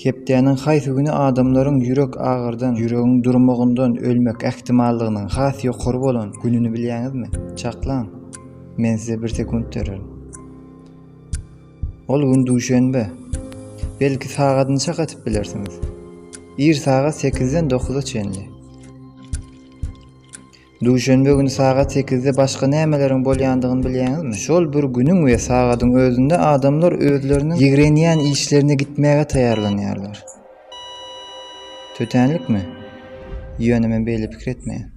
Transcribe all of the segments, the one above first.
Hepdäniň haýsy güni adamlaryň ýürek agyrdan, ýüregiň durmagyňdan ölmek ähtimallygynyň has ýokary bolan gününi bilýäňizmi? Çaklaň. Men size bir sekund tererim. Ol gün duşenbe. Belki sagatyny çakatyp bilersiňiz. Ir sagat 8-den 9-a çenli. Duşenbe günü sagat 8-de başga nämeleriň bolýandygyny bilýäňizmi? Şol bir günüň we sagatyň özünde adamlar özleriniň ýigrenýän işlerine gitmäge taýarlanýarlar. Tötenlikmi? Ýöne men beýle pikir etmeýän.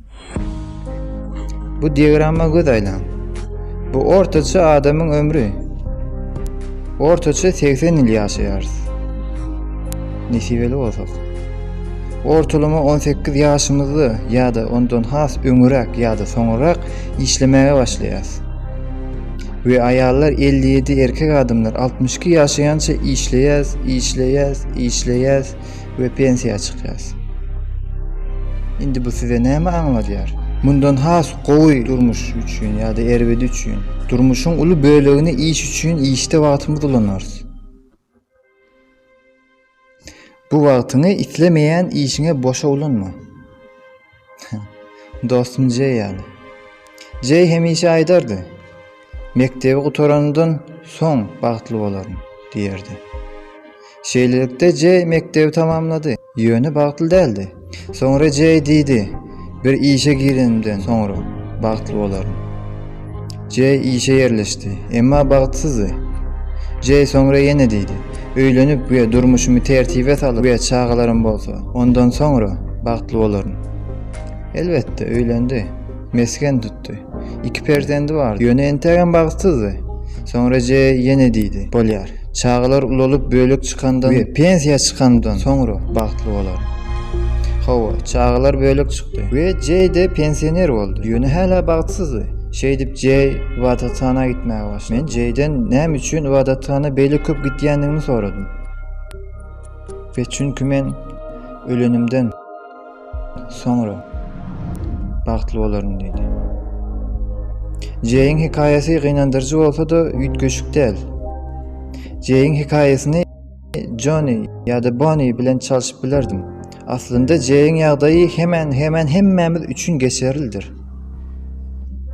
Bu diagramma göz aýlan. Bu ortaça adamyň ömrü. Ortaça 80 ýyl ýaşaýarys. Nesibeli bolsak. Ortalama 18 ýaşymyzda ýa-da ondan has öňürek ýa-da soňrak işlemege başlaýas. We aýallar 57 erkek adamlar 62 ýaşaýança işleýäs, işleýäs, işleýäs we pensiýa çykýas. Indi bu size näme aňladýar? Mundan has gowy durmuş üçin ýa-da erbedi üçin, durmuşyň uly bölegini iş üçin işte wagtymyzy ulanarys. Bu wagtyny itlemeýän işiňe boşa ulanma. Dostum Jey ýaly. Jey hemişe aýdardy. Mektebi gutoranyndan soň bagtly bolarym diýerdi. Şeýlelikde Jey mektebi tamamlady. Ýöne bagtly däldi. Soňra Jey diýdi: "Bir işe girenimden soňra bagtly bolarym." Jey işe yerleşdi, emma bagtsyzdy. Jey soňra ýene diýdi: "Öýlenip we durmuşymy tertibe salyp we çagalarym bolsa, ondan soňra bagtly bolarym." Elbetde öýlendi. Mesken tutdy. İki perdendi bar. Ýöne entägen bagtsyzdy. Soňra Jey ýene diýdi: "Bolýar. Çagalar ulalyp bölek çykandan pensiýa çykandan soňra bagtly bolarym." Hawa, çağlar bölük çıktı. Ve Jay de pensioner oldu. Yönü hala bagtsyzdy. Şey dip Jay wadatana gitmeye Jay'den näme üçin wadatana beýle köp gitýändigini soradym. Ve çünkü men ölenimden soňra bagtly bolarym diýdi. Jay'in hikaýasy gynandyrjy bolsa da üýtgeşik däl. Jay'in hikaýasyny Johnny ýa-da Bonnie bilen çalyşyp bilerdim. Aslında Jay'in ýagdaýy hemen hemen hemmemiz üçin geçerlidir.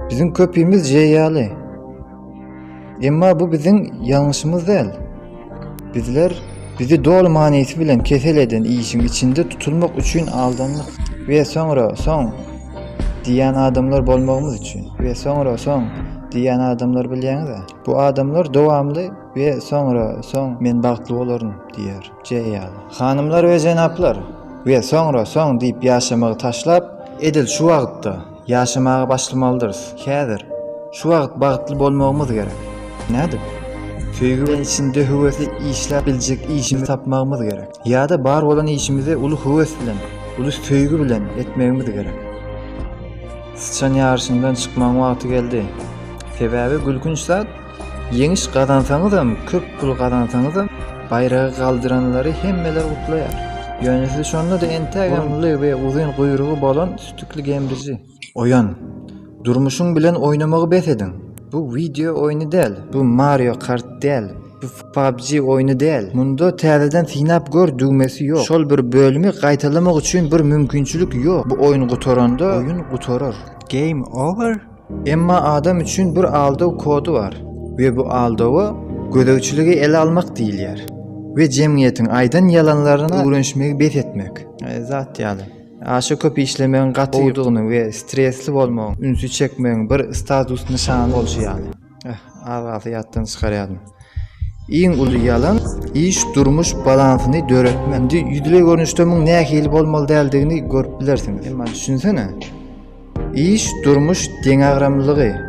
Bizim köpüýimiz Jay ýaly. Emma bu bizim ýalňyşymyz däl. Bizler bizi dolu manysy bilen kesel eden işin içinde tutulmak üçin aldanlyk we soňra soň diýen adamlar bolmagymyz üçin we soňra soň diýen adamlar bilýäňiz Bu adamlar dowamly we soňra soň men bagtly bolarym diýer. Jay ýaly. Hanymlar we jenaplar we soňra soň diýip ýaşamagy taşlap, edil şu wagtda ýaşamagy başlamalydyrs. Häzir şu wagt bagtly bolmagymyz gerek. Nädir? Bilen içinde höwesli işläp biljek işimizi tapmagymyz gerek. Ýa-da bar bolan işimizi uly höwes bilen, uly söýgü bilen etmegimiz gerek. Sıçan ýarşyndan çykmaň wagty geldi. Sebäbi gülkünç zat Yeňiş gazansaňyzam, köp pul gazansaňyzam, baýragy galdyranlary hemmeler gutlaýar. Ýönesi şonda da entägemli we uzun guyrugy bolan sütükli gemrici. Oyan, durmuşuň bilen oynamagy bes edin. Bu video oyunu däl, bu Mario Kart däl, bu PUBG oyunu däl. Munda täzeden sinap gör düğmesi ýok. Şol bir bölümi gaýtalamak üçin bir mümkinçilik ýok. Bu oyun gutoranda oyun gutorar. Game over. Emma adam üçin bir aldaw kodu var. Ve bu aldawy gödäwçiligi ele almak diýilýär. Ve jemgyýetiň aýdan yalanlaryna uğraşmagy bes etmek. E, zat ýaly. Aşa köp işlemeň gaty ýurdugyny we stresli bolmagyň, ünsü çekmeň bir status nişany bolşy ýaly. Eh, agazy ýatdan çykarýardym. Iň uly yalan iş durmuş balansyny döretmendi. Ýüdüle görnüşde müň nähili bolmaly däldigini görüp bilersiňiz. Emma düşünsene. İş durmuş deňagramlygy.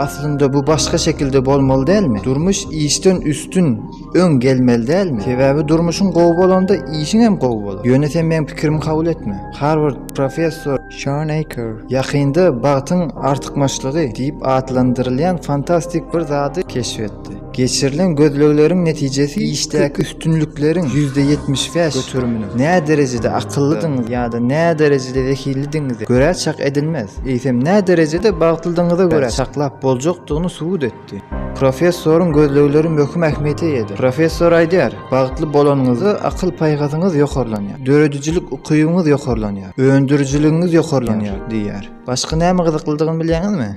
Aslında bu başka şekilde bolmaly dälmi? Durmuş işten üstün ön gelmeli dälmi? Sebäbi durmuşun gowy bolanda işin hem gowy bolar. Ýöne men pikirimi kabul etme. Harvard professor Sean Aker ýakynda bagtyň artykmaçlygy diýip adlandyrylýan fantastik bir zady keşfetdi. Geçirilen gözlöwleriň netijesi işdäki üstünlüklerin %75 götürümünü ne derecede akıllıdyňyz ýa-da ne derecede zekilidiňizi göre çak edilmez. Eýsem ne derecede bagtlydyňyza göre çaklap boljokdygyny subut etdi. Professorun gözlöwleri möhüm ähmiýete ýedi. Professor aýdýar, bagtly bolanyňyzy akyl paýgazyňyz ýokarlanýar. Döredüjilik ukybyňyz ýokarlanýar. Öndürjiligiňiz ýokarlanýar diýär. Başga näme gyzyklydygyny bilýäňizmi?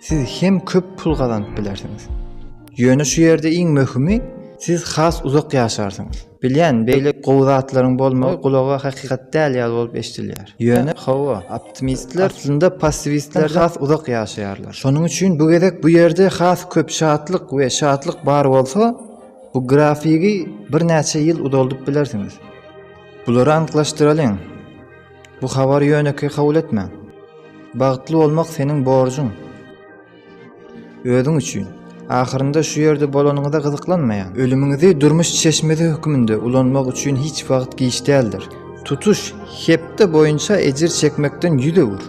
Siz hem köp pul gazanyp bilersiňiz. Ýöne şu ýerde iň möhümi siz has uzak ýaşarsyňyz. Bilýän beýle gowzatlaryň bolmagy kulaga hakykat däl ýaly bolup eşdilýär. Ýöne hawa optimistler aslında passivistler has uzak ýaşaýarlar. Şonuň üçin bu gezek bu ýerde has köp şatlyk we şatlyk bar bolsa, bu grafigi bir näçe ýyl udaldyp bilersiňiz. Bulary anyklaşdyralyň. Bu habar ýöneki kabul etme. Bagtly olmak senin borjun. Özüň üçin. Ahyrynda şu ýerde bolanyňyza gyzyklanmaýan, ölümüňizi durmuş çeşmesi hükmünde ulanmak üçin hiç giş däldir. Tutuş hepde boýunça ejir çekmekden ýüze vur.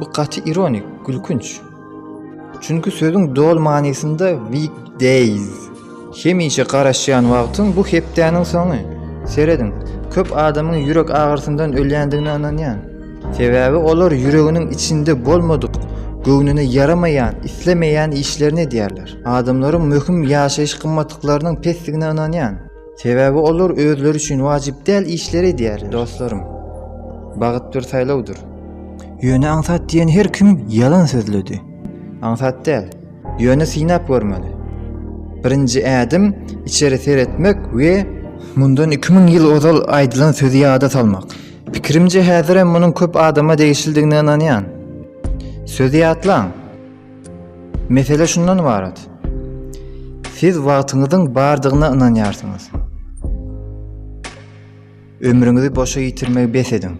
Bu gaty ironik, gülkünç. Çünkü sözün doğal manasında weekdays. Hemişe garaşýan wagtyň bu hepdäniň soňy. Seredin, köp adamyň ýürek ağrısından ölýändigine ananýan. Sebäbi olar ýüreginiň içinde bolmadyk, göwnüne yaramayan, islemeyen işlerini diýerler. Adamların möhüm ýaşaýyş gymmatlyklarynyň pesligine ananýan. Sebäbi olar özleri üçin wajyp däl işleri diýerler. Dostlarym, bagyt bir saýlawdyr. Ýöne aňsat diýen her kim yalan sözledi. Aňsat däl, ýöne sinap görmeli. Birinji ädim içeri seretmek we mundan 2000 ýyl ozal aýdylan sözü ýada salmak. Pikirimce häzir hem munyň köp adama değişildigine inanýan. Sözü ýatlaň. Mesele şundan ibaret. Siz wagtyňyzyň bardygyna inanýarsyňyz. Ömrüňizi boşa ýitirmegi bes edin.